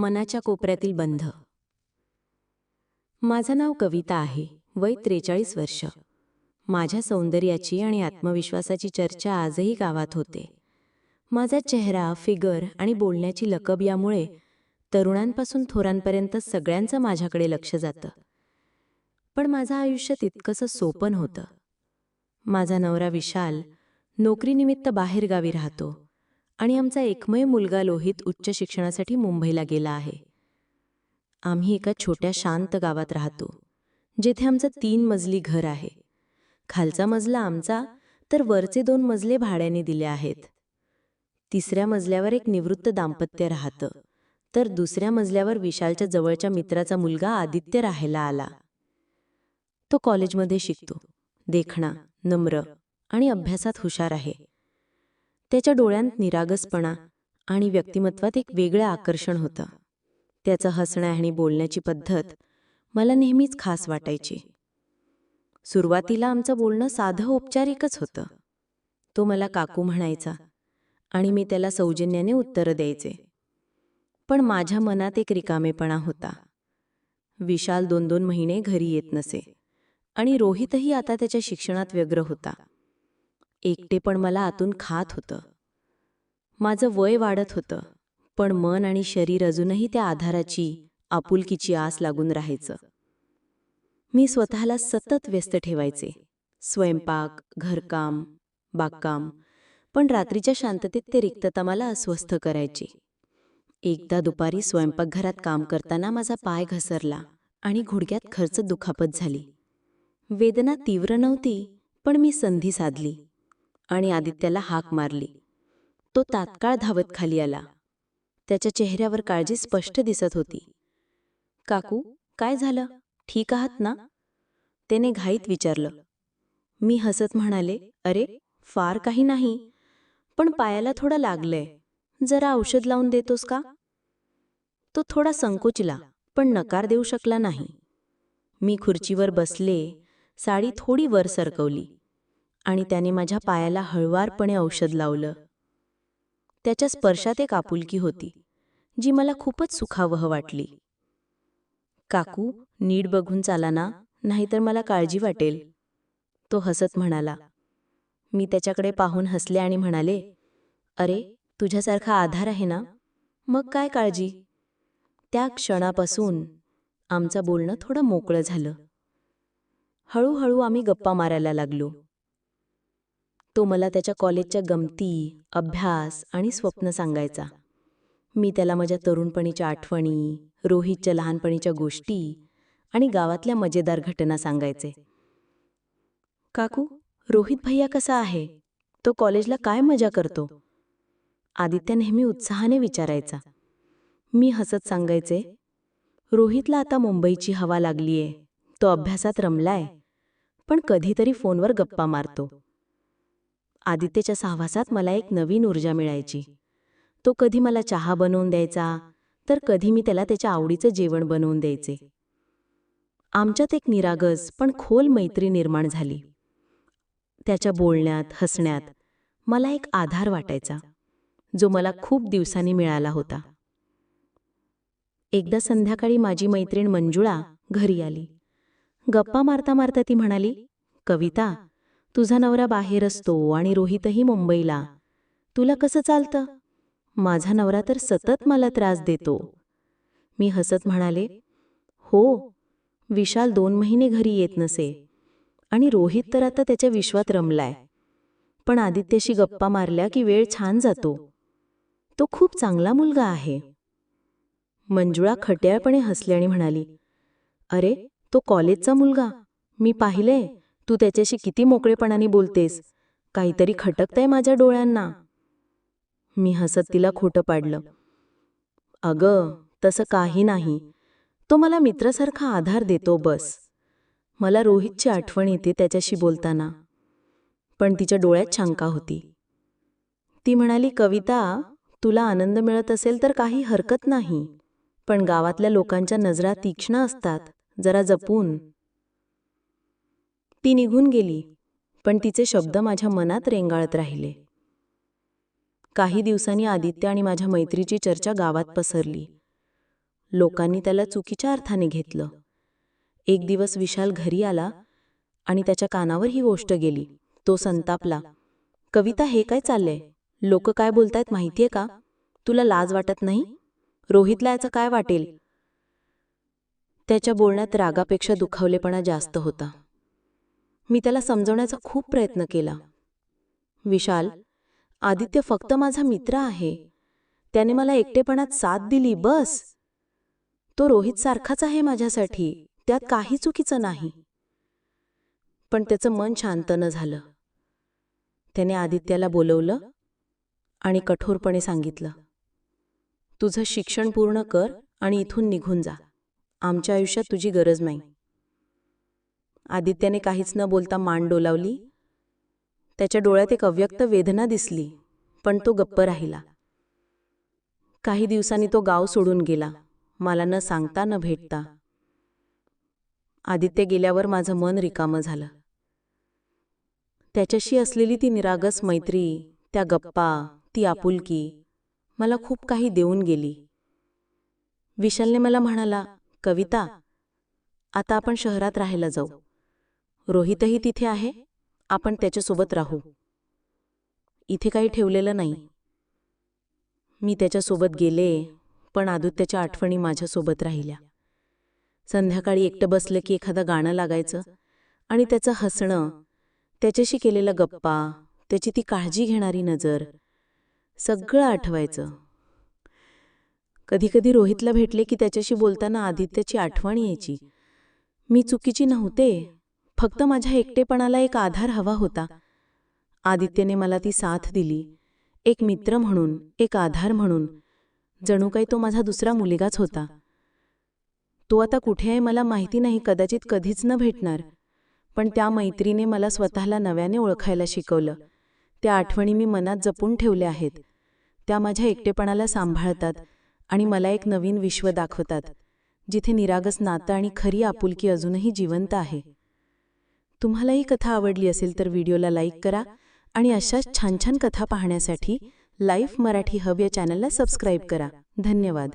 मनाच्या कोपऱ्यातील बंध. माझं नाव कविता आहे वय त्रेचाळीस वर्ष. माझ्या सौंदर्याची आणि आत्मविश्वासाची चर्चा आजही गावात होते. माझा चेहरा फिगर आणि बोलण्याची लकब यामुळे तरुणांपासून थोरांपर्यंत सगळ्यांचं माझ्याकडे लक्ष जातं. पण माझं आयुष्य तितकंसं सोपं होतं माझा नवरा विशाल नोकरीनिमित्त बाहेरगावी राहतो. आणि आमचा एकमेव मुलगा लोहित उच्च शिक्षणासाठी मुंबईला गेला आहे. आम्ही एका छोट्या शांत गावात राहतो जेथे आमचं तीन मजली घर आहे. खालचा मजला आमचा तर वरचे दोन मजले भाड्याने दिले आहेत. तिसऱ्या मजल्यावर एक निवृत्त दाम्पत्य राहतं तर दुसऱ्या मजल्यावर विशालच्या जवळच्या मित्राचा मुलगा आदित्य राहायला आला. तो कॉलेजमध्ये शिकतो देखणा नम्र आणि अभ्यासात हुशार आहे. त्याच्या डोळ्यांत निरागसपणा आणि व्यक्तिमत्वात एक वेगळं आकर्षण होतं. त्याचं हसण्या आणि बोलण्याची पद्धत मला नेहमीच खास वाटायची. सुरुवातीला आमचं बोलणं साधं औपचारिकच होतं. तो मला काकू म्हणायचा आणि मी त्याला सौजन्याने उत्तरं द्यायचे. पण माझ्या मनात एक रिकामेपणा होता. विशाल दोन दोन महिने घरी येत नसे आणि रोहितही आता त्याच्या शिक्षणात व्यग्र होता. एकटे पण मला आतून खात होतं. माझं वय वाढत होतं पण मन आणि शरीर अजूनही त्या आधाराची आपुलकीची आस लागून राहायचं. मी स्वतःला सतत व्यस्त ठेवायचे. स्वयंपाक घरकाम बागकाम पण रात्रीच्या शांततेत ते रिक्तता मला अस्वस्थ करायचे. एकदा दुपारी स्वयंपाकघरात काम करताना माझा पाय घसरला आणि घुडक्यात खर्च दुखापत झाली. वेदना तीव्र नव्हती पण मी संधी साधली. आणि आदित्याला हाक मारली. तो तात्काळ धावत खाली आला. त्याच्या चेहऱ्यावर काळजी स्पष्ट दिसत होती. काकू काय झालं? ठीक आहात ना? त्याने घाईत विचारलं. मी हसत म्हणाले अरे फार काही नाही. पण पायाला थोडं लागलंय. जरा औषध लावून देतोस का? तो थोडा संकोचला पण नकार देऊ शकला नाही. मी खुर्चीवर बसले साडी थोडी वर सरकवली. आणि त्याने माझ्या पायाला हळवारपणे औषध लावलं. त्याच्या स्पर्शात एक आपुलकी होती जी मला खूपच सुखावह वाटली. काकू नीट बघून चाला ना नाहीतर मला काळजी वाटेल तो हसत म्हणाला. मी त्याच्याकडे पाहून हसले आणि म्हणाले अरे तुझ्यासारखा आधार आहे ना? मग काय काळजी? त्या क्षणापासून आमचं बोलणं थोडं मोकळं झालं. हळूहळू आम्ही गप्पा मारायला लागलो. तो मला त्याच्या कॉलेजच्या गमती अभ्यास आणि स्वप्न सांगायचा. मी त्याला माझ्या तरुणपणीच्या आठवणी रोहितच्या लहानपणीच्या गोष्टी आणि गावातल्या मजेदार घटना सांगायचे. काकू रोहित भैया कसा आहे? तो कॉलेजला काय मजा करतो? आदित्य नेहमी उत्साहाने विचारायचा. मी हसत सांगायचे रोहितला आता मुंबईची हवा लागलीये. तो अभ्यासात रमलाय पण कधीतरी फोनवर गप्पा मारतो. आदित्यच्या सहवासात मला एक नवीन ऊर्जा मिळायची. तो कधी मला चहा बनवून द्यायचा तर कधी मी त्याला त्याच्या आवडीचं जेवण बनवून द्यायचे. आमच्यात एक निरागस पण खोल मैत्री निर्माण झाली. त्याच्या बोलण्यात हसण्यात मला एक आधार वाटायचा जो मला खूप दिवसांनी मिळाला होता. एकदा संध्याकाळी माझी मैत्रीण मंजुळा घरी आली. गप्पा मारता मारता ती म्हणाली कविता तुझा नवरा बाहेर असतो आणि रोहितही मुंबईला. तुला कसं चालतं? माझा नवरा तर सतत मला त्रास देतो. मी हसत म्हणाले हो विशाल दोन महिने घरी येत नसे. आणि रोहित तर आता त्याच्या विश्वात रमलाय. पण आदित्यशी गप्पा मारल्या की वेळ छान जातो. तो खूप चांगला मुलगा आहे. मंजुळा खट्याळपणे हसली आणि म्हणाली अरे तो कॉलेजचा मुलगा. मी पाहिलंय. तू त्याच्याशी किती मोकळेपणाने बोलतेस. काहीतरी खटकतंय माझ्या डोळ्यांना. मी हसत तिला खोटं पाडलं. अगं तसं काही नाही. तो मला मित्रासारखा आधार देतो बस. मला रोहितची आठवण येते त्याच्याशी बोलताना. पण तिच्या डोळ्यात शंका होती. ती म्हणाली कविता तुला आनंद मिळत असेल तर काही हरकत नाही. पण गावातल्या लोकांच्या नजरा तीक्ष्ण असतात. जरा जपून. ती निघून गेली पण तिचे शब्द माझ्या मनात रेंगाळत राहिले. काही दिवसांनी आदित्य आणि माझ्या मैत्रीची चर्चा गावात पसरली. लोकांनी त्याला चुकीच्या अर्थाने घेतलं. एक दिवस विशाल घरी आला आणि त्याच्या कानावर ही गोष्ट गेली. तो संतापला कविता हे काय चाललंय? लोक काय बोलतायत माहितीये का? तुला लाज वाटत नाही? रोहितला याचं काय वाटेल? त्याच्या बोलण्यात रागापेक्षा दुखावलेपणा जास्त होता. मी त्याला समजवण्याचा खूप प्रयत्न केला. विशाल आदित्य फक्त माझा मित्र आहे. त्याने मला एकटेपणात साथ दिली बस. तो रोहित सारखाच आहे माझ्यासाठी त्यात काही चुकीचं नाही. पण त्याचं मन शांत न झालं. त्याने आदित्याला बोलवलं आणि कठोरपणे सांगितलं तुझं शिक्षण पूर्ण कर आणि इथून निघून जा. आमच्या आयुष्यात तुझी गरज नाही. आदित्याने काहीच न बोलता मान डोलावली. त्याच्या डोळ्यात एक अव्यक्त वेदना दिसली पण तो गप्प राहिला. काही दिवसांनी तो गाव सोडून गेला मला न सांगता न भेटता. आदित्य गेल्यावर माझं मन रिकामं झालं. त्याच्याशी असलेली ती निरागस मैत्री त्या गप्पा ती आपुलकी मला खूप काही देऊन गेली. विशालने मला म्हणाला कविता आता आपण शहरात राहायला जाऊ. रोहितही तिथे आहे? आपण त्याच्यासोबत राहू. इथे काही ठेवलेलं नाही. मी त्याच्यासोबत गेले पण आदित्याच्या आठवणी माझ्यासोबत राहिल्या. संध्याकाळी एकटं बसलं की एखादं गाणं लागायचं आणि त्याचं हसणं त्याच्याशी केलेला गप्पा त्याची ती काळजी घेणारी नजर सगळं आठवायचं. कधीकधी रोहितला भेटले की त्याच्याशी बोलताना आदित्याची आठवण यायची. मी चुकीची नव्हते फक्त माझ्या एकटेपणाला एक आधार हवा होता. आदित्यने मला ती साथ दिली. एक मित्र म्हणून एक आधार म्हणून. जणू काही तो माझा दुसरा मुलगाच होता. तो आता कुठे आहे मला माहिती नाही कदाचित कधीच न भेटणार. पण त्या मैत्रीने मला स्वतःला नव्याने ओळखायला शिकवलं. त्या आठवणी मी मनात जपून ठेवल्या आहेत. त्या माझ्या एकटेपणाला सांभाळतात आणि मला एक नवीन विश्व दाखवतात जिथे निरागस नातं आणि खरी आपुलकी अजूनही जिवंत आहे. तुम्हाला ही कथा आवडली असेल तर व्हिडिओला लाईक करा आणि अशाच छान छान कथा पाहण्यासाठी लाईफ मराठी हब या चॅनलला सबस्क्राईब करा. धन्यवाद.